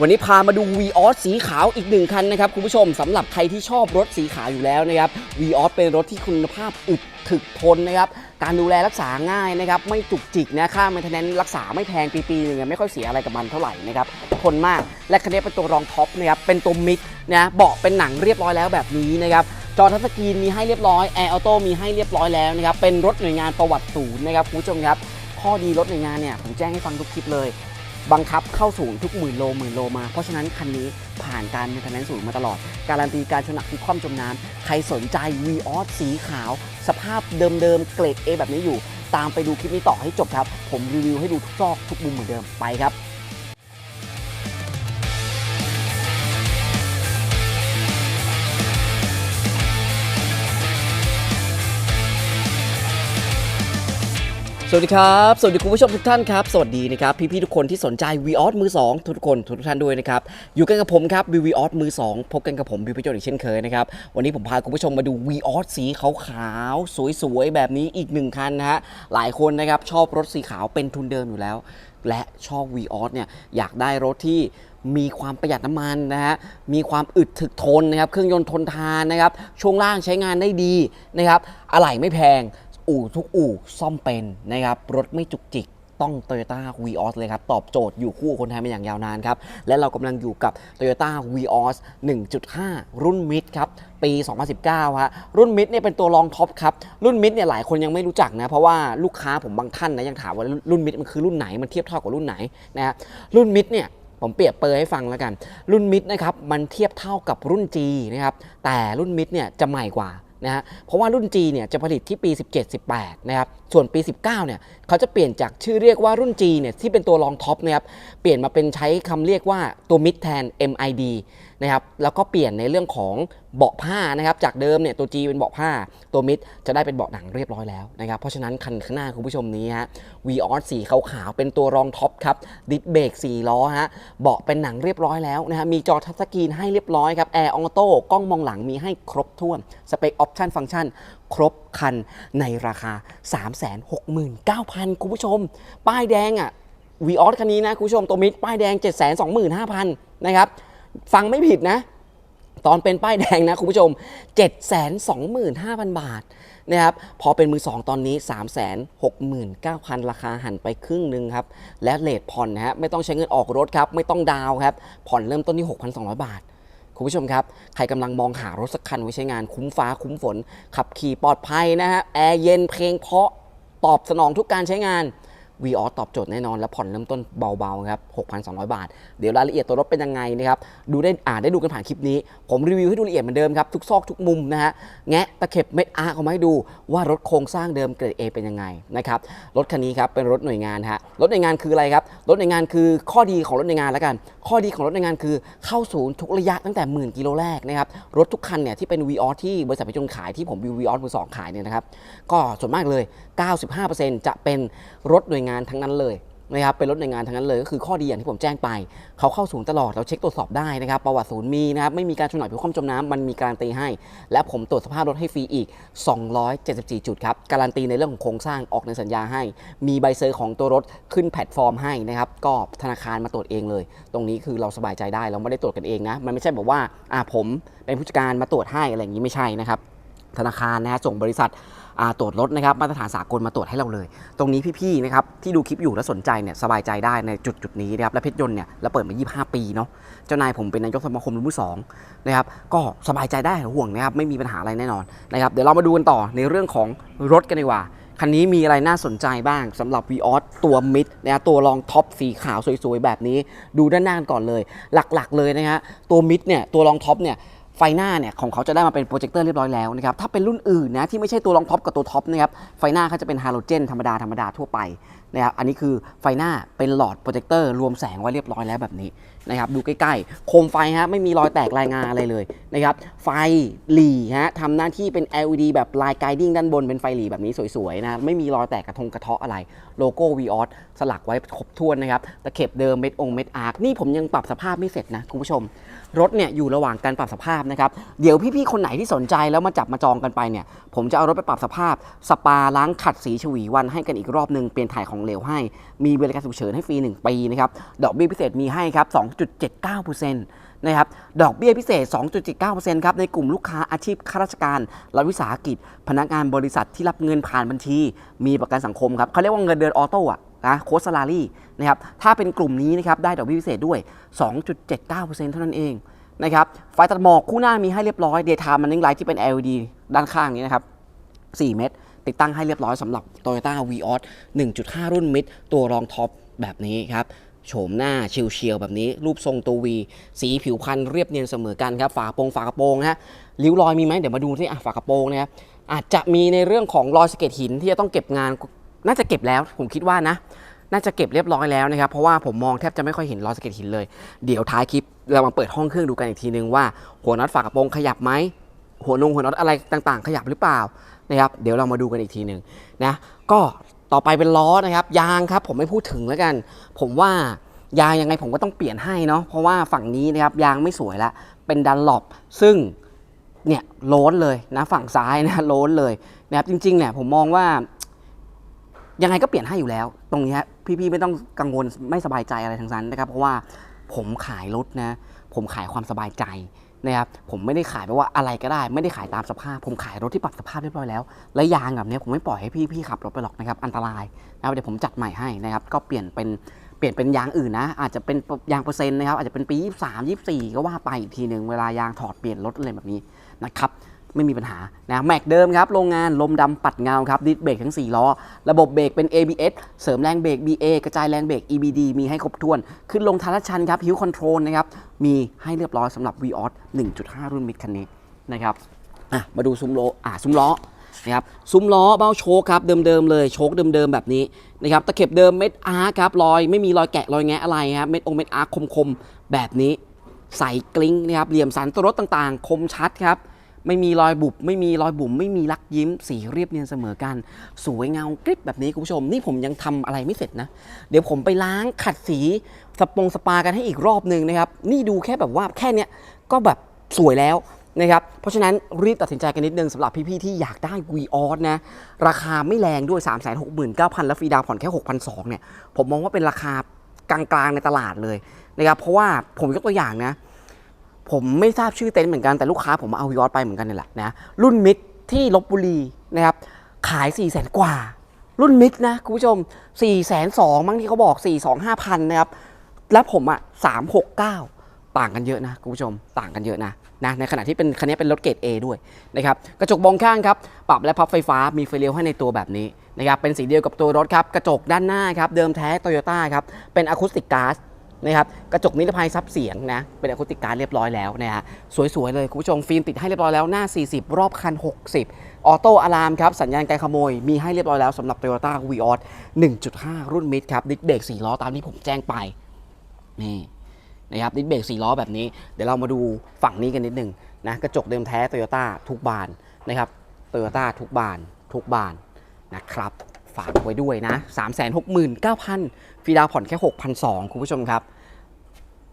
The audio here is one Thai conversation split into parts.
วันนี้พามาดู v ีออสสีขาวอีกหนึ่งคันนะครับคุณผู้ชมสำหรับใครที่ชอบรถสีขาวอยู่แล้วนะครับ v ีออสเป็นรถที่คุณภาพอึดถึกทนนะครับ การดูแลรักษาง่ายนะครับ ไม่จุกจิกนะค่า maintenance รักษาไม่แพงปีๆหนึงเนี่ยไม่ค่อยเสียอะไรกับมันเท่าไหร่นะครับทนมากและคันนี้เป็นตัวรองท็อปนะครับเป็นตัวมิดนะเบาะเป็นหนังเรียบร้อยแล้วแบบนี้นะครับจอทัชสกรีนมีให้เรียบร้อยแอร์ออโต้มีให้เรียบร้อยแล้วนะครับเป็นรถหน่วยงานประวัติศูนย์นะครับคุณผู้ชมครับข้อดีรถหน่วยงานเนี่ยผมแจ้งให้ฟังทุกคลิปเลย บังคับเข้าสูงทุกหมื่นโลหมื่นโลมา เพราะฉะนั้นคันนี้ผ่านการมีคะแนนสูงมาตลอด การันตีการชนะที่คว่ำจมน้ำใครสนใจ v ีออสสีขาว สภาพเดิมๆเกรด A แบบนี้อยู่ ตามไปดูคลิปนี้ต่อให้จบครับ ผมรีวิวให้ดูทุกซอกทุกมุมเหมือนเดิมไปครับ สวัสดีครับ สวัสดีคุณผู้ชมทุกท่านครับ สวัสดีนะครับ พี่ๆทุกคนที่สนใจ v ีออสมือ 2 ทุกคนทุกท่านด้วยนะครับ อยู่กันกับผมครับวีวีออสมือ 2 พบกันกับผมบิวพิจารณ์อีกเช่นเคยนะครับ วันนี้ผมพาคุณผู้ชมมาดู v ีออสสีขาวๆสวยๆ แบบนี้อีกหนึ่งคันนะฮะ หลายคนนะครับชอบรถสีขาวเป็นทุนเดิมอยู่แล้ว และชอบ v ีออสเนี่ยอยากได้รถที่มีความประหยัดน้ำมันนะฮะ มีความอึดถึกทนนะครับ เครื่องยนต์ทนทานนะครับ ช่วงล่างใช้งานได้ดีนะครับ อะไหล่ไม่แพง อู่ทุกอู่ซ่อมเป็นนะครับ รถไม่จุกจิกต้อง Toyota v ีออสเลยครับ ตอบโจทย์อยู่คู่คนไทยมาอย่างยาวนานครับ และเรากำลังอยู่กับ Toyota v ีออส1.5 รุ่นมิดครับ ปี 2019 ฮะ รุ่นมิดเนี่ยเป็นตัวรองท็อปครับ รุ่นมิดเนี่ยหลายคนยังไม่รู้จักนะ เพราะว่าลูกค้าผมบางท่านนะ ยังถามว่ารุ่นมิดมันคือรุ่นไหนมันเทียบเท่ากับรุ่นไหนนะฮะรุ่นมิดเนี่ยผมเปรียบเปรยให้ฟังแล้วกัน รุ่นมิดนะครับมันเทียบเท่ากับรุ่น G นะครับแต่รุ่นมิดเนี่ยจะใหม่กว่า นะฮะเพราะว่ารุ่น G เนี่ยจะผลิตที่ปี 17-18 นะครับ ส่วนปี 19 เนี่ยเขาจะเปลี่ยนจากชื่อเรียกว่ารุ่น G เนี่ยที่เป็นตัวรองท็อปนะครับ เปลี่ยนมาเป็นใช้คำเรียกว่าตัวมิดแทน MID นะครับแล้วก็เปลี่ยนในเรื่องของเบาะผ้านะครับจากเดิมเนี่ยตัว G เป็นเบาะผ้า ตัวมิดจะได้เป็นเบาะหนังเรียบร้อยแล้วนะครับเพราะฉะนั้นคันข้างหน้าคุณผู้ชมนี้ฮะ v ีออสสีขาวๆเป็นตัวรองท็อปครับดิสเบรก4ล้อฮะเบาะเป็นหนังเรียบร้อยแล้วนะฮะมีจอทัชสกรีนให้เรียบร้อยครับแอร์ออโต้กล้องมองหลังมีให้ครบถ้วนสเปคออปชันฟังก์ชันครบคันในราคา 369,000คุณผู้ชม ป้ายแดงอะวีออสคันนี้นะคุณผู้ชมตัวมิดป้ายแดง 725,000นะครับ ฟังไม่ผิดนะ ตอนเป็นป้ายแดงนะคุณผู้ชม 725,000 บาทนะครับพอเป็นมือ 2 ตอนนี้ 369,000 ราคาหันไปครึ่งหนึ่งครับ และเลทผ่อนนะฮะไม่ต้องใช้เงินออกรถครับ ไม่ต้องดาวครับ ผ่อนเริ่มต้นที่ 6,200 บาท คุณผู้ชมครับ ใครกำลังมองหารถสักคันไว้ใช้งานคุ้มฟ้าคุ้มฝน ขับขี่ปลอดภัยนะฮะแอร์เย็นเพลงเพราะตอบสนองทุกการใช้งาน วีออตอบโจทย์แน่นอน และผ่อนเริ่มต้นเบาๆครับ 6,200 บาท เดี๋ยวรายละเอียดตัวรถเป็นยังไงนะครับ ดูได้อ่านได้ดูกันผ่านคลิปนี้ ผมรีวิวให้ดูละเอียดเหมือนเดิมครับ ทุกซอกทุกมุมนะฮะ แงะตะเข็บเม็ดอาร์เอามาให้ดูว่ารถโครงสร้างเดิมเกรด A เป็นยังไงนะครับ รถคันนี้ครับเป็นรถหน่วยงานฮะ รถหน่วยงานคืออะไรครับ รถหน่วยงานคือข้อดีของรถหน่วยงานแล้วกัน ข้อดีของรถหน่วยงานคือเข้าศูนย์ทุกระยะตั้งแต่หมื่นกิโลแรกนะครับ รถทุกคันเนี่ยที่เป็น v ีออที่บริษัทพิจนขายที่ผมวีออมือสองขายเนี่ยนะครับ ก็ส่วนมากเลย 95%จะเป็นรถหน่วยงานานทั้งนั้นเลยนะครับเป็นรถในงานทั้งนั้นเลยก็คือข้อดีอย่างที่ผมแจ้งไป เขาเข้าศูนย์ตลอดเราเช็คตรวจสอบได้นะครับ ประวัติศูนย์มีนะครับ ไม่มีการชนหน่อยผิวคว่ำจมน้ำมันมีการันตีให้ และผมตรวจสภาพรถให้ฟรีอีก 274 จุดครับ การันตีในเรื่องของโครงสร้างออกในสัญญาให้ มีใบเซอร์ของตัวรถขึ้นแพลตฟอร์มให้นะครับก็ธนาคารมาตรวจเองเลย ตรงนี้คือเราสบายใจได้เราไม่ได้ตรวจกันเองนะมันไม่ใช่แบบว่าอ่าผมเป็นผู้จัดการมาตรวจให้อะไรอย่างนี้ไม่ใช่นะครับธนาคารนะฮะส่งบริษัท ตรวจรถนะครับมาตรฐานสากลมาตรวจให้เราเลย ตรงนี้พี่ๆนะครับที่ดูคลิปอยู่แล้วสนใจเนี่ยสบายใจได้ในจุดจุดนี้นะครับและเพชรยนต์เนี่ยเราเปิดมา 25 ปีเนาะเจ้านายผมเป็นนายกสมาคมรุ่นที่สองนะครับก็สบายใจได้ห่วงนะครับไม่มีปัญหาอะไรแน่นอนนะครับเดี๋ยวเรามาดูกันต่อในเรื่องของรถกันดีกว่าคันนี้มีอะไรน่าสนใจบ้างสำหรับ v ีออสตัวมิดนะฮะตัวรองท็อปสีขาวสวยๆ แบบนี้ ดูด้านหน้ากันก่อนเลย หลักๆเลยนะฮะตัวมิดเนี่ยตัวรองท็อปเนี่ย ไฟหน้าเนี่ยของเขาจะได้มาเป็นโปรเจคเตอร์เรียบร้อยแล้วนะครับถ้าเป็นรุ่นอื่นนะที่ไม่ใช่ตัวรองท็อปกับตัวท็อปนะครับไฟหน้าเขาจะเป็นฮาโลเจนธรรมดาธรรมดาทั่วไป นะครับอันนี้คือไฟหน้าเป็นหลอดโปรเจคเตอร์รวมแสงไว้เรียบร้อยแล้วแบบนี้นะครับดูใกล้ๆ โคมไฟฮะไม่มีรอยแตกรายงานอะไรเลยนะครับไฟหลีฮะทำหน้าที่เป็น LED แบบลายไกดิ้งด้านบนเป็นไฟหลีแบบนี้สวยๆนะไม่มีรอยแตกกระทงกระเทาะอะไร โลโก้ v ีออสสลักไว้ครบถ้วนนะครับตะเข็บเดิมเม็ดองเม็ดอาร์คนี่ผมยังปรับสภาพไม่เสร็จนะคุณผู้ชม รถเนี่ยอยู่ระหว่างการปรับสภาพนะครับเดี๋ยวพี่ๆคนไหนที่สนใจแล้วมาจับมาจองกันไปเนี่ยผมจะเอารถไปปรับสภาพ สปาล้างขัดสีฉวีวันให้กันอีกรอบหนึ่งเปลี่ยนถ่ายของเหลวให้ มีบริการฉุกเฉินให้ฟรี 1 ปีนะครับ ดอกเบี้ยพิเศษมีให้ครับ 2.79%นะครับ ดอกเบี้ยพิเศษ 2.79%ครับ ในกลุ่มลูกค้าอาชีพข้าราชการรัฐวิสาหกิจ พนักงานบริษัทที่รับเงินผ่านบัญชี มีประกันสังคมครับเขาเรียกว่าเงินเดือนออโต้อะนะโค้ดสลารี่นะครับ ถ้าเป็นกลุ่มนี้นะครับ ได้ดอกเบี้ยพิเศษด้วย 2.79%เท่านั้นเองนะครับ ไฟตัดหมอกคู่หน้ามีให้เรียบร้อย Daytime Running Light ที่เป็น LED ด้านข้างนี้นะครับ 4 เม็ดติดตั้งให้เรียบร้อยสำหรับ Toyota Vios 1.5 รุ่นมิดตัวรองท็อปแบบนี้ครับโฉมหน้าเฉียวๆแบบนี้ รูปทรงตัววีสีผิวพันธุ์เรียบเนียนเสมอกันครับ ฝาโปรงฝากระโปรงฮะริ้วรอยมีไหมเดี๋ยวมาดูที่ฝากระโปรงนะครับอาจจะมีในเรื่องของรอยสะเก็ดหินที่จะต้องเก็บงานน่าจะเก็บแล้ว ผมคิดว่านะ น่าจะเก็บเรียบร้อยแล้วนะครับ เพราะว่าผมมองแทบจะไม่ค่อยเห็นรอยสะเก็ดหินเลย เดี๋ยวท้ายคลิปเรามาเปิดห้องเครื่องดูกันอีกทีนึงว่า หัวน็อตฝากระโปรงขยับไหม หัวนงหัวน็อตอะไรต่างๆ ขยับหรือเปล่านะครับเดี๋ยวเรามาดูกันอีกทีหนึ่งนะก็ต่อไปเป็นล้อนะครับ ยางครับผมไม่พูดถึงแล้วกัน ผมว่ายางยังไงผมก็ต้องเปลี่ยนให้เนาะเพราะว่าฝั่งนี้นะครับยางไม่สวยละเป็นดันหลบซึ่งเนี่ยโล้นเลยนะฝั่งซ้ายนะโล้นเลยนะครับจริงๆเนี่ยผมมองว่ายังไงก็เปลี่ยนให้อยู่แล้ว ตรงนี้พี่ๆไม่ต้องกังวลไม่สบายใจอะไรทั้งนั้นนะครับ เพราะว่าผมขายรถนะ ผมขายความสบายใจ นะครับผมไม่ได้ขายแปลว่าอะไรก็ได้ ไม่ได้ขายตามสภาพ ผมขายรถที่ปรับสภาพเรียบร้อยแล้ว และยางแบบนี้ผมไม่ปล่อยให้พี่ๆขับรถไปหรอกนะครับอันตรายนะครับเดี๋ยวผมจัดใหม่ให้นะครับก็เปลี่ยนเป็นเปลี่ยนเป็นยางอื่นนะอาจจะเป็นยางเปอร์เซ็นต์นะครับอาจจะเป็นปี 23 24 ก็ว่าไปอีกทีหนึ่งเวลายางถอดเปลี่ยนรถอะไรแบบนี้นะครับ ไม่มีปัญหานะแม็กเดิมครับโรงงานลมดำปัดเงาครับดิสเบรกทั้ง 4 ล้อ ระบบเบรกเป็น ABS เสริมแรงเบรก BA กระจายแรงเบรก EBD มีให้ครบถ้วน ขึ้นลงทางลาดชันครับฮิวคอนโทรลนะครับมีให้เรียบร้อยสำหรับ v ีออส1.5 รุ่นมิดคันนี้นะครับมาดูซุ้มโลอะซุ้มล้อนะครับซุ้มล้อเบ้าโชคครับเดิมๆเลยโชคเดิมๆแบบนี้นะครับตะเข็บเดิมเม็ดอาร์ครับรอยไม่มีรอยแกะรอยแงะอะไรครับเม็ดองเม็ดอาร์คมๆแบบนี้ใสกลิ้งนะครับเหลี่ยมสันตัวรถต่างๆ คมชัดครับ ไม่มีรอยบุบไม่มีรอยบุ๋มไม่มีลักยิ้ม สีเรียบเนียนเสมอกัน สวยเงากริบแบบนี้คุณผู้ชม นี่ผมยังทำอะไรไม่เสร็จนะ เดี๋ยวผมไปล้างขัดสีสปงสปากันให้อีกรอบหนึ่งนะครับ นี่ดูแค่แบบว่าแค่เนี้ยก็แบบสวยแล้วนะครับเพราะฉะนั้นรีบตัดสินใจกันนิดนึงสำหรับพี่ๆที่อยากได้ v ีออสนะราคาไม่แรงด้วย 3 6 9 0 0 0 แล้วฟรีดาวผ่อนแค่ 6,200เนี่ยผมมองว่าเป็นราคากลางๆในตลาดเลยนะครับเพราะว่าผมยกตัวอย่างนะ ผมไม่ทราบชื่อเต็นท์เหมือนกันแต่ลูกค้าผมเอาวิออสไปเหมือนกันนี่แหละนะรุ่นมิดที่ลบบุรีนะครับขาย4 0 0แสนกว่า รุ่นมิดนะคุณผู้ชม4 2 0 0 0มั้งที่เขาบอก4 2 5พันนะครับแล้วผมอะ369ต่างกันเยอะนะคุณผู้ชมต่างกันเยอะนะนะในขณะที่เป็นคันนี้เป็นรถเกรด A ด้วยนะครับกระจกมองข้างครับปรับและพับไฟฟ้ามีไฟเลี้ยวให้ในตัวแบบนี้นะครับเป็นสีเดียวกับตัวรถครับกระจกด้านหน้าครับเดิมแท้โตโยต้าครับเป็นอะคูสติกก a ส นะครับกระจกนิรภัยซับเสียงนะเป็นอะคูติกการเรียบร้อยแล้วนะฮะสวยๆเลยคุณผู้ชมฟิล์มติดให้เรียบร้อยแล้วหน้า 40 รอบคัน 60 ออโต้อะลามครับสัญญาณการขโมย มีให้เรียบร้อยแล้วสำหรับ Toyota v ีออส1.5 รุ่นมิดครับดิสเบรก4ล้อตามที่ผมแจ้งไปนี่นะครับดิสเบรก4ล้อแบบนี้เดี๋ยวเรามาดูฝั่งนี้กันนิดหนึ่งนะกระจกเดิมแท้ Toyota ทุกบานนะครับ Toyota ทุกบานทุกบานนะครับฝากไว้ด้วยนะ 369,000 ฟรีดาวผ่อนแค่ 6,200 คุณผู้ชมครับ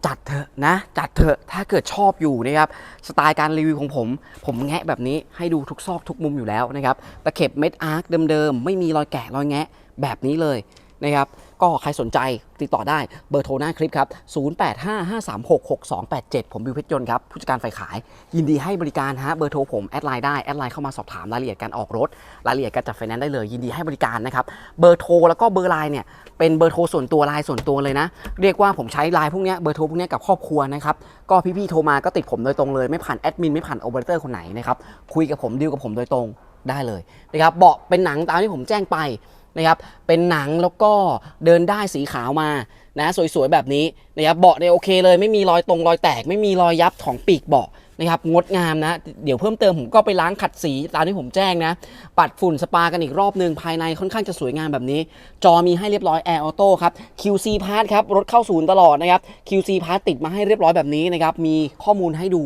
จัดเถอะนะ จัดเถอะถ้าเกิดชอบอยู่นะครับ สไตล์การรีวิวของผม ผมแงะแบบนี้ให้ดูทุกซอกทุกมุมอยู่แล้วนะครับ ตะเข็บเม็ดอาร์คเดิมๆ ไม่มีรอยแกะรอยแงะแบบนี้เลยนะครับ ก็ใครสนใจติดต่อได้เบอร์โทรหน้าคลิปครับ 0855366287 ผมบิวเพชรยนต์ครับผู้จัดการฝ่ายขาย ยินดีให้บริการฮะเบอร์โทรผมแอดไลน์ได้แอดไลน์เข้ามาสอบถามรายละเอียดการออกรถรายละเอียดการจัดไฟแนนซ์ได้เลย ยินดีให้บริการนะครับเบอร์โทรแล้วก็เบอร์ไลน์เนี่ยเป็นเบอร์โทรส่วนตัวไลน์ส่วนตัวเลยนะ เรียกว่าผมใช้ไลน์พวกนี้เบอร์โทรพวกนี้กับครอบครัวนะครับก็พี่ๆโทรมาก็ติดผมโดยตรงเลยไม่ผ่านแอดมินไม่ผ่านโอเปอเรเตอร์คนไหนนะครับคุยกับผมดีลกับผมโดยตรงได้เลยนะครับเบาะเป็นหนังตามที่ผมแจ้งไป นะครับเป็นหนังแล้วก็เดินได้สีขาวมานะสวยๆแบบนี้นะครับเบาะเนี่ยโอเคเลยไม่มีรอยตรงรอยแตก ไม่มีรอยยับของปีกเบาะนะครับงดงามนะเดี๋ยวเพิ่มเติมผมก็ไปล้างขัดสีตามที่ผมแจ้งนะ ปัดฝุ่นสปากันอีกรอบนึงภายในค่อนข้างจะสวยงามแบบนี้ จอมีให้เรียบร้อย Air Auto ครับ QC Part ครับ รถเข้าศูนย์ตลอดนะครับ QC Part ติดมาให้เรียบร้อยแบบนี้นะครับ มีข้อมูลให้ดู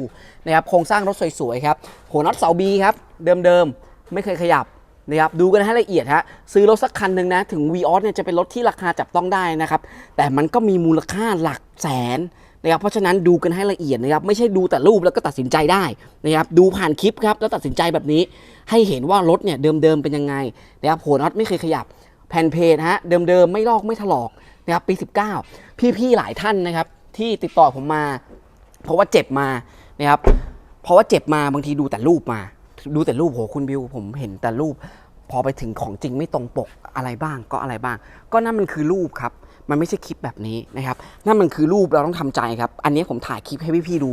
นะครับโครงสร้างรถสวยๆครับหัวน็อตเสาบีครับ เดิมๆ ไม่เคยขยับ นะครับดูกันให้ละเอียดฮะซื้อรถสักคันหนึ่งนะ ถึง v ีออสเนี่ยจะเป็นรถที่ราคาจับต้องได้นะครับ แต่มันก็มีมูลค่าหลักแสนนะครับเพราะฉะนั้นดูกันให้ละเอียดนะครับ ไม่ใช่ดูแต่รูปแล้วก็ตัดสินใจได้นะครับดูผ่านคลิปครับแล้วตัดสินใจแบบนี้ ให้เห็นว่ารถเนี่ยเดิมๆเป็นยังไงนะครับหัวน็อตไม่เคยขยับแผ่นเพจฮะเดิมๆไม่ลอกไม่ถลอกนะครับปี 19 พี่ๆหลายท่านนะครับ ที่ติดต่อผมมา เพราะว่าเจ็บมานะครับเพราะว่าเจ็บมาบางทีดูแต่รูปมา ดูแต่รูปโหคุณบิวผมเห็นแต่รูป พอไปถึงของจริงไม่ตรงปกอะไรบ้างก็อะไรบ้าง ก็นั่นมันคือรูปครับ มันไม่ใช่คลิปแบบนี้นะครับนั่นมันคือรูปเราต้องทำใจครับ อันนี้ผมถ่ายคลิปให้พี่ๆดู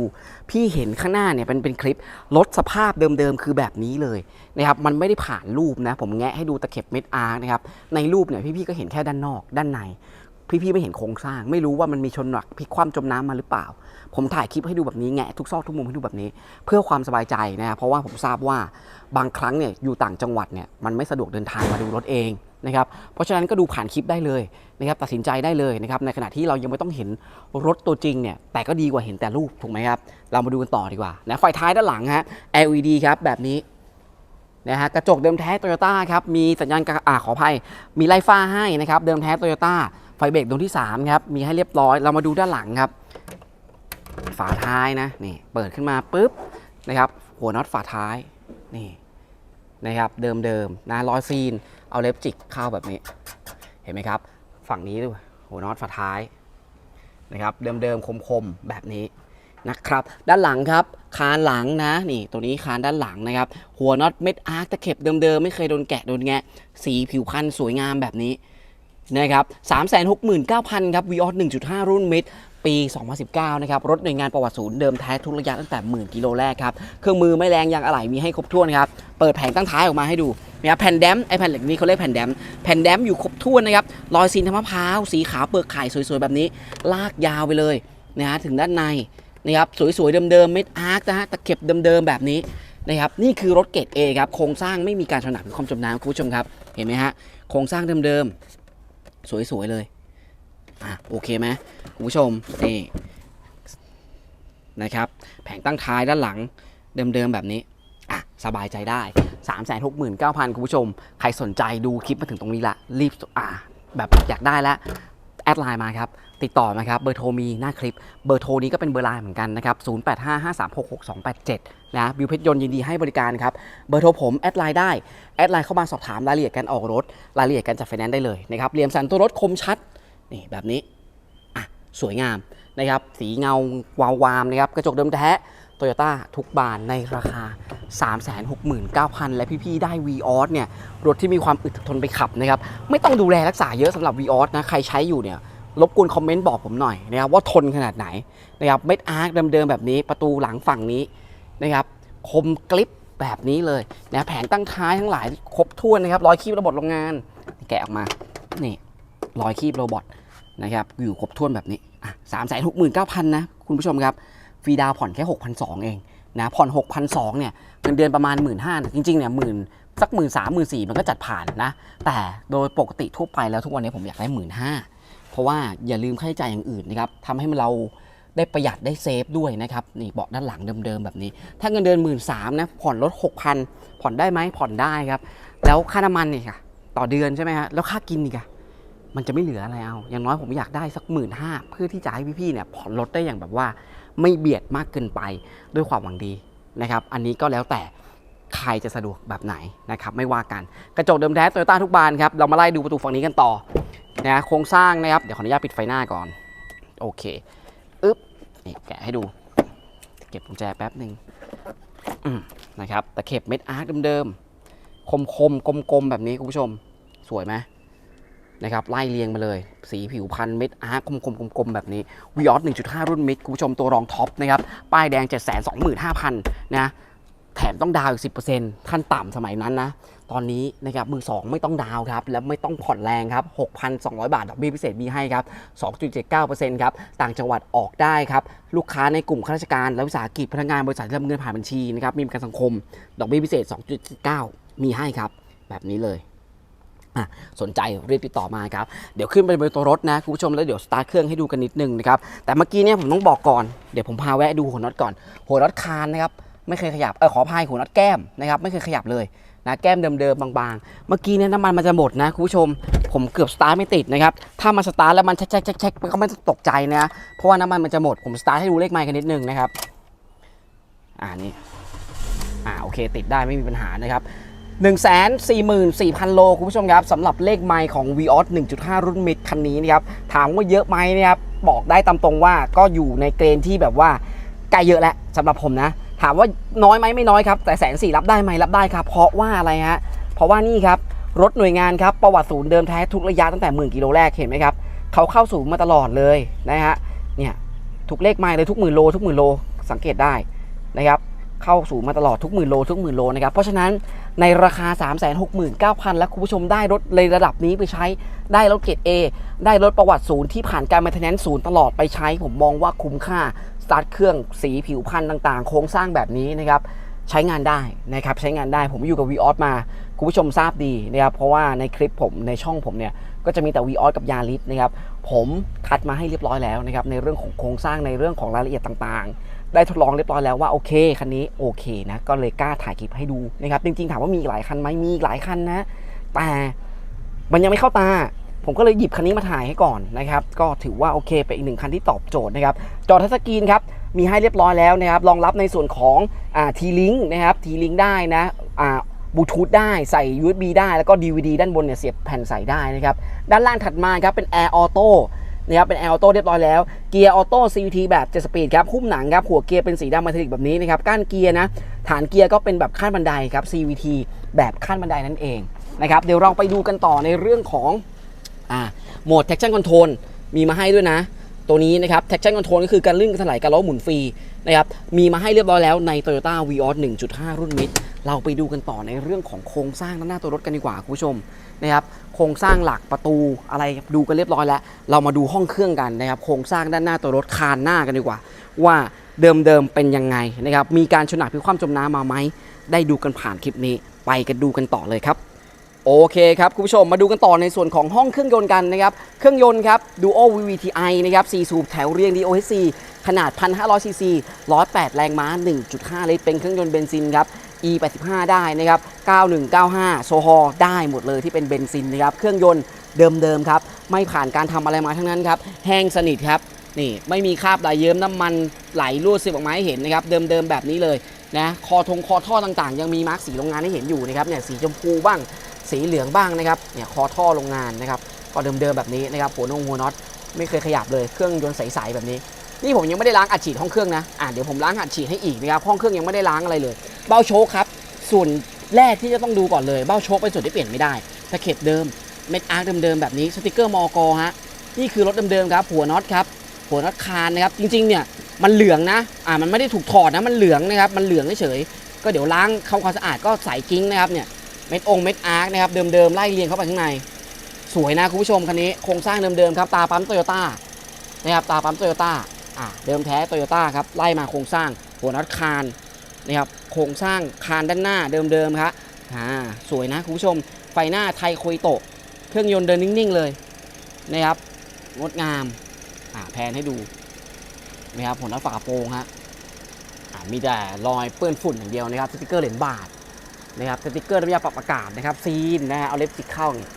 พี่เห็นข้างหน้าเนี่ยเป็นเป็นคลิปรถสภาพเดิมๆคือแบบนี้เลยนะครับมันไม่ได้ผ่านรูปนะ ผมแงะให้ดูตะเข็บเม็ดอาร์นะครับในรูปเนี่ยพี่ๆก็เห็นแค่ด้านนอกด้านใน พี่ๆไม่เห็นโครงสร้าง ไม่รู้ว่ามันมีชนหนักพลิกคว่ำจมน้ำมาหรือเปล่า ผมถ่ายคลิปให้ดูแบบนี้แงะทุกซอกทุกมุมให้ดูแบบนี้ เพื่อความสบายใจนะครับเพราะว่าผมทราบว่าบางครั้งเนี่ยอยู่ต่างจังหวัดเนี่ยมันไม่สะดวกเดินทางมาดูรถเองนะครับเพราะฉะนั้นก็ดูผ่านคลิปได้เลยนะครับตัดสินใจได้เลยนะครับในขณะที่เรายังไม่ต้องเห็นรถตัวจริงเนี่ยแต่ก็ดีกว่าเห็นแต่รูปถูกไหมครับเรามาดูกันต่อดีกว่านะไฟท้ายด้านหลังฮะ LED ครับแบบนี้นะฮะกระจกเดิมแท้โตโยต้าครับมีสัญญาณอ่าขออภัยมีไลฟ้าให้นะครับเดิมแท้โตโยต้า ไฟเบรกดวงที่3ครับมีให้เรียบร้อยเรามาดูด้านหลังครับ ฝาท้ายนะนี่เปิดขึ้นมาปุ๊บนะครับ หัวน็อตฝาท้ายนี่นะครับเดิมๆนะร้อยซีนเอาเล็บจิกเข้าแบบนี้ เห็นไหมครับ ฝั่งนี้ด้วยหัวน็อตฝาท้ายนะครับเดิมๆคมๆแบบนี้นะครับ ด้านหลังครับคานหลังนะนี่ตัวนี้คานด้านหลังนะครับ หัวน็อตเม็ดอาร์คตะเข็บเดิมๆไม่เคยโดนแกะโดนแงะสีผิวพันธุ์สวยงามแบบนี้ นะครับ369,000 ครับ v ีออ1.5 รุ่นมิดปี 2019 นะครับ รถหน่วยงานประวัติศูนย์เดิมแท้ทุกระยะตั้งแต่หมื่นกิโลแรกครับ เครื่องมือไม่แรงยางอะไหล่มีให้ครบถ้วนครับ เปิดแผงตั้งท้ายออกมาให้ดูนะครับแผ่นแดมไอแผ่นเหล็กนี้เขาเรียกแผ่นแดมแผ่นแดมอยู่ครบถ้วนนะครับ รอยซีนทำมะพร้าว สีขาวเปลือกไข่สวยๆ แบบนี้ ลากยาวไปเลยนะฮะถึงด้านในนะครับ สวยๆ เดิมๆ เม็ดอาร์คนะฮะ ตะเข็บเดิมๆ แบบนี้นะครับ นี่คือรถเกรด A ครับ โครงสร้างไม่มีการชนหนักหรือความจมน้ำคุณผู้ชมครับ เห็นไหมฮะ โครงสร้างเดิมๆ สวยๆเลย อะโอเคไหมคุณผู้ชมนี่นะครับ แผงตั้งท้ายด้านหลังเดิมๆแบบนี้อะสบายใจได้ 3 6 9 0 0 0 คุณผู้ชม ใครสนใจดูคลิปมาถึงตรงนี้ละรีบอะแบบอยากได้แล้ว แอดไลน์มาครับ ติดต่อมาครับเบอร์โทรมีหน้าคลิปเบอร์โทรนี้ก็เป็นเบอร์ไลน์เหมือนกันนะครับ0855366287นะบิวเพชรยนต์ยินดีให้บริการครับเบอร์โทรผมแอดไลน์ได้แอดไลน์เข้ามาสอบถามรายละเอียดการออกรถรายละเอียดการจัดไฟแนนซ์ได้เลยนะครับเรียมสันตัวรถคมชัดนี่แบบนี้อะสวยงามนะครับสีเงาวาววามนะครับกระจกเดิมแท้โตโยต้าทุกบานในราคา 369,000 และพี่ๆ ได้ v ีออสเนี่ยรถที่มีความอึดทนไปขับนะครับไม่ต้องดูแลรักษาเยอะสำหรับ v ีออสนะใครใช้อยู่เนี่ย รบกวนคอมเมนต์บอกผมหน่อยนะครับว่าทนขนาดไหนนะครับเม็ดอาร์คเดิมๆแบบนี้ประตูหลังฝั่งนี้นะครับคมกลิปแบบนี้เลยนะแผงตั้งท้ายทั้งหลายครบถ้วนนะครับรอยคีบระบบโรงงาน แกะออกมานี่รอยคีบโรบอทนะครับอยู่ครบถ้วนแบบนี้อะสามแสนหกหมื่นเก้าพันนะคุณผู้ชมครับฟรีดาวผ่อนแค่หกพันสองเองนะผ่อนหกพันสองเนี่ยเงินเดือนประมาณหมื่นห้าจริงๆเนี่ยหมื่นสักหมื่นสามหมื่นสี่มันก็จัดผ่านนะ แต่โดยปกติทั่วไปแล้วทุกวันนี้ผมอยากได้หมื่นห้า เพราะว่าอย่าลืมค่าใช้จ่ายอย่างอื่นนะครับทำให้เราได้ประหยัดได้เซฟด้วยนะครับนี่เบาะด้านหลังเดิมๆแบบนี้ ถ้าเงินเดือนหมื่นสามนะผ่อนรถหกพันผ่อนได้ไหมผ่อนได้ครับ แล้วค่าน้ำมันเนี่ยค่ะต่อเดือนใช่ไหมฮะแล้วค่ากินอีกอะมันจะไม่เหลืออะไรเอา อย่างน้อยผมอยากได้สักหมื่นห้าเพื่อที่จะให้พี่ๆเนี่ยผ่อนรถได้อย่างแบบว่าไม่เบียดมากเกินไปด้วยความหวังดีนะครับ อันนี้ก็แล้วแต่ใครจะสะดวกแบบไหนนะครับ ไม่ว่ากัน กระจกเดิมแท้โตโยต้าทุกบานครับ เรามาไล่ดูประตูฝั่งนี้กันต่อ นะโครงสร้างนะครับ เดี๋ยวขออนุญาตปิดไฟหน้าก่อน โอเคอึ๊บนี่แกะให้ดู เก็บกุญแจแป๊บหนึ่งนะครับตะเข็บเม็ดอาร์คเดิมๆคมคมๆกลมๆแบบนี้คุณผู้ชมสวยไหมนะครับไล่เรียงมาเลย สีผิวพันธุ์เม็ดอาร์คคมคมๆกลมๆแบบนี้วิออส1.5 รุ่นมิดคุณผู้ชมตัวรองท็อปนะครับ ป้ายแดง 725,000 นะ แถมต้องดาวอีก10%ขั้นต่ำสมัยนั้นนะ ตอนนี้นะครับมือ 2 ไม่ต้องดาวครับ และไม่ต้องผ่อนแรงครับ 6,200 บาทดอกเบี้ยพิเศษมีให้ครับ 2.79%ครับต่างจังหวัดออกได้ครับ ลูกค้าในกลุ่มข้าราชการ และวิสาหกิจพนักงานบริษัทที่รับเงินผ่านบัญชีนะครับมีประกันสังคม ดอกเบี้ยพิเศษ 2.9 มีให้ครับ แบบนี้เลยอะสนใจรีบติดต่อมาครับ เดี๋ยวขึ้นไปบนตัวรถนะคุณผู้ชมแล้วเดี๋ยวสตาร์ทเครื่องให้ดูกันนิดนึงนะครับแต่เมื่อกี้เนี่ยผมต้องบอกก่อนเดี๋ยวผมพาแวะดูหัวน็อตก่อนหัวน็อตคานนะครับ ไม่เคยขยับเออขออภัยหัวน็อตแก้มนะครับไม่เคยขยับเลยนะแก้มเดิมๆบางๆ เมื่อกี้เนี่ยน้ำมันมันจะหมดนะคุณผู้ชม ผมเกือบสตาร์ทไม่ติดนะครับ ถ้ามาสตาร์ทแล้วมันแช็คๆๆๆก็ไม่ต้องตกใจนะเพราะว่าน้ำมันมันจะหมดผมสตาร์ทให้ดูเลขไมล์กันนิดนึงนะครับอ่านี่อ่าโอเค ติดได้ไม่มีปัญหานะครับ1 4 4 0 0 0 โลคุณผู้ชมครับสำหรับเลขไมล์ของ v ีออส1.5 รุ่นมิดคันนี้นะครับถามว่าเยอะไหมนะครับบอกได้ตามตรงว่าก็อยู่ในเกณฑ์ที่แบบว่าใกล้เยอะแล้วสำหรับผมนะ ถามว่าน้อยไหมไม่น้อยครับ แต่แสนสี่รับได้ไหมรับได้ครับ เพราะว่าอะไรฮะเพราะว่านี่ครับรถหน่วยงานครับประวัติศูนย์เดิมแท้ทุกระยะตั้งแต่หมื่นกิโลแรกเห็นไหมครับเขาเข้าศูนย์มาตลอดเลยนะฮะเนี่ยทุกเลขไมล์เลยทุกหมื่นโลทุกหมื่นโลสังเกตได้นะครับเข้าสู่มาตลอดทุกหมื่นโลทุกหมื่นโลนะครับเพราะฉะนั้นในราคา 3 6 9 0 0 0 แล้วคุณผู้ชมได้รถในระดับนี้ไปใช้ได้รถเกรด A ได้รถประวัติศูนย์ที่ผ่านการมา i ท t น n น e ศูนย์ตลอดไปใช้ ผมมองว่าคุ้มค่า สตาร์ทเครื่องสีผิวพันธุ์ต่างๆ โครงสร้างแบบนี้นะครับใช้งานได้นะครับใช้งานได้ผมอยู่กับ v ีออสมา คุณผู้ชมทราบดีนะครับเพราะว่าในคลิปผมในช่องผมเนี่ยก็จะมีแต่ v ีออสกับยาริสนะครับผมคัดมาให้เรียบร้อยแล้วนะครับในเรื่องของโครงสร้างในเรื่องของรายละเอียดต่างๆ ได้ทดลองเรียบร้อยแล้วว่าโอเคคันนี้โอเคนะก็เลยกล้าถ่ายคลิปให้ดูนะครับจริงๆถามว่ามีหลายคันไหมมีหลายคันนะแต่มันยังไม่เข้าตา ผมก็เลยหยิบคันนี้มาถ่ายให้ก่อนนะครับก็ถือว่าโอเคเป็นอีกหนึ่งคันที่ตอบโจทย์นะครับจอทัชสกรีนครับมีให้เรียบร้อยแล้วนะครับรองรับในส่วนของอ่าทีลิงนะครับทีลิงได้นะอ่าบลูทูธได้ใส่ USB ได้แล้วก็ DVD ด้านบนเนี่ยเสียบแผ่นใส่ได้นะครับด้านล่างถัดมาครับเป็น Air Auto นะครับเป็น Air Auto เรียบร้อยแล้วเกียร์ออโต้ CVT แบบ7สปีดครับหุ้มหนังครับหัวเกียร์เป็นสีดำมาทริกแบบนี้นะครับก้านเกียร์นะฐานเกียร์ก็เป็นแบบขั้นบันไดครับ CVT แบบขั้นบันไดนั่นเองนะครับเดี๋ยวเราไปดูกันต่อในเรื่องของ อ่าโหมด traction control มีมาให้ด้วยนะ ตัวนี้นะครับ traction control ก็คือการลื่นถลายการล้อหมุนฟรีนะครับมีมาให้เรียบร้อยแล้วใน Toyota Vios 1.5 รุ่นมิดเราไปดูกันต่อในเรื่องของโครงสร้างด้านหน้าตัวรถกันดีกว่าคุณผู้ชมนะครับโครงสร้างหลักประตูอะไรดูกันเรียบร้อยแล้ว เรามาดูห้องเครื่องกันนะครับโครงสร้างด้านหน้าตัวรถคานหน้ากันดีกว่า ว่าเดิมๆเป็นยังไงนะครับมีการชนหนักพิความจมน้ำมาไหมได้ดูกันผ่านคลิปนี้ไปกันดูกันต่อเลยครับ โอเคครับ คุณผู้ชมมาดูกันต่อในส่วนของห้องเครื่องยนต์กันนะครับ เครื่องยนต์ครับ Duo VVTi นะครับ4สูบแถวเรียง DOHC ขนาด 1,500 ซีซี 108 แรงม้า 1.5 ลิตร เป็นเครื่องยนต์เบนซินครับ E85 ได้นะครับ 9195 โซฮอได้หมดเลยที่เป็นเบนซินนะครับ เครื่องยนต์เดิมๆครับ ไม่ผ่านการทำอะไรมาทั้งนั้นครับ แห้งสนิทครับ นี่ไม่มีคราบไหลเยิ้มน้ำมันไหลรั่วซึมออกมาให้เห็นนะครับ เดิมๆแบบนี้เลยนะ คอทงคอท่อต่างๆ ยังมีมาร์กสีโรงงานให้เห็นอยู่นะครับ เนี่ยสีชมพูบ้าง สีเหลืองบ้างนะครับเนี่ยคอท่อโรงงานนะครับก็เดิมๆแบบนี้นะครับหัวนงหัวน็อตไม่เคยขยับเลยเครื่องยนต์ใสๆแบบนี้ นี่ผมยังไม่ได้ล้างอัดฉีดห้องเครื่องนะอะเดี๋ยวผมล้างอัดฉีดให้อีกนะครับห้องเครื่องยังไม่ได้ล้างอะไรเลย เบ้าโชคครับ ส่วนแรกที่จะต้องดูก่อนเลยเบ้าโชคเป็นส่วนที่เปลี่ยนไม่ได้ตะเข็บเดิมเม็ดอาร์คเดิมๆแบบนี้สติกเกอร์มอกฮะนี่คือรถเดิมๆครับหัวน็อตครับหัวน็อตคานนะครับจริงๆเนี่ยมันเหลืองนะอ่ามันไม่ได้ถูกถอดนะมันเหลืองนะครับมันเหลืองเฉยก็เดี๋ยวล้างทำความสะอาดก็ใส่กิ้งนะครับเนี่ย เม็ดองเม็ดอาร์คนะครับเดิมๆไล่เรียงเข้าไปข้างใน สวยนะคุณผู้ชมคันนี้โครงสร้างเดิมๆครับตาปั๊มโตโยต้านะครับตาปั๊มโตโยต้าอ่าเดิมแท้โตโยต้าครับไล่มาโครงสร้างหัวน็อตคานนะครับโครงสร้างคานด้านหน้าเดิมๆครับอ่าสวยนะคุณผู้ชมไฟหน้าไทยโคยโตะเครื่องยนต์เดินนิ่งๆเลยนะครับงดงามอ่าแพนให้ดูนะครับหัวน็อตฝากระโปรงฮะอ่ามีแต่รอยเปื้อนฝุ่นอย่างเดียวนะครับสติกเกอร์เหรียญบาท นะครับสติกเกอร์น้ำยาปรับอากาศนะครับซีนนะฮะเอาเล็บจิกเข้านี่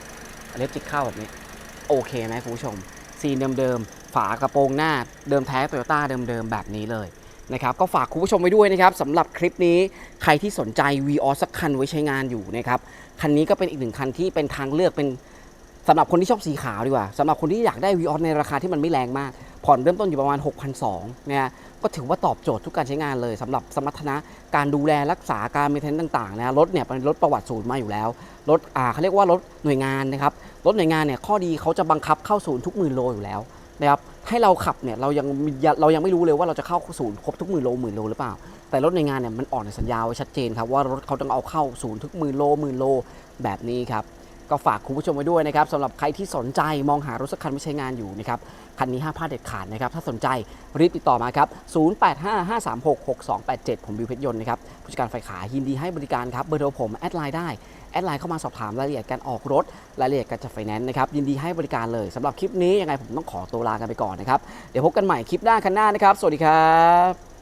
เอาเล็บจิกเข้าแบบนี้โอเคไหมคุณผู้ชม ซีนเดิมๆฝากระโปรงหน้าเดิมแท้โตโยต้าเดิมๆแบบนี้เลยนะครับก็ฝากคุณผู้ชมไว้ด้วยนะครับสำหรับคลิปนี้ใครที่สนใจ v ีออสักคันไว้ใช้งานอยู่นะครับคันนี้ก็เป็นอีกหนึ่งคันที่เป็นทางเลือกเป็น สำหรับคนที่ชอบสีขาวดีกว่าสำหรับคนที่อยากได้ v ีออสในราคาที่มันไม่แรงมาก ผ่อนเริ่มต้นอยู่ประมาณ 6,200นะฮะก็ถือว่าตอบโจทย์ทุกการใช้งานเลยสำหรับสมรรถนะการดูแลรักษาการมีเทนต่างๆนะรถเนี่ยเป็นรถประวัติศูนย์มาอยู่แล้วรถอ่าเขาเรียกว่ารถหน่วยงานนะครับรถหน่วยงานเนี่ยข้อดีเขาจะบังคับเข้าศูนย์ทุกหมื่นโลอยู่แล้วนะครับให้เราขับเนี่ยเรายังเรายังไม่รู้เลยว่าเราจะเข้าศูนย์ครบทุกหมื่นโลหมื่นโลหรือเปล่า แต่รถหน่วยงานเนี่ยมันอ่อนในสัญญาไว้ชัดเจนครับว่ารถเขาต้องเอาเข้าศูนย์ทุกหมื่นโลหมื่นโลแบบนี้ครับ ก็ฝากคุณผู้ชมไว้ด้วยนะครับสำหรับใครที่สนใจมองหารถสักคันไม่ใช้งานอยู่นะครับคันนี้ห้ามพลาดเด็ดขาดนะครับ ถ้าสนใจรีบติดต่อมาครับ 0855366287 ผมบิวเพชรยนต์นะครับ ผู้จัดการฝ่ายขายยินดีให้บริการครับ เบอร์โทรผม แอดไลน์ได้ แอดไลน์เข้ามาสอบถามรายละเอียดการออกรถ รายละเอียดการจัดไฟแนนซ์นะครับ ยินดีให้บริการเลยสำหรับคลิปนี้ยังไงผมต้องขอตัวลากันไปก่อนนะครับ เดี๋ยวพบกันใหม่คลิปหน้าคันหน้านะครับ สวัสดีครับ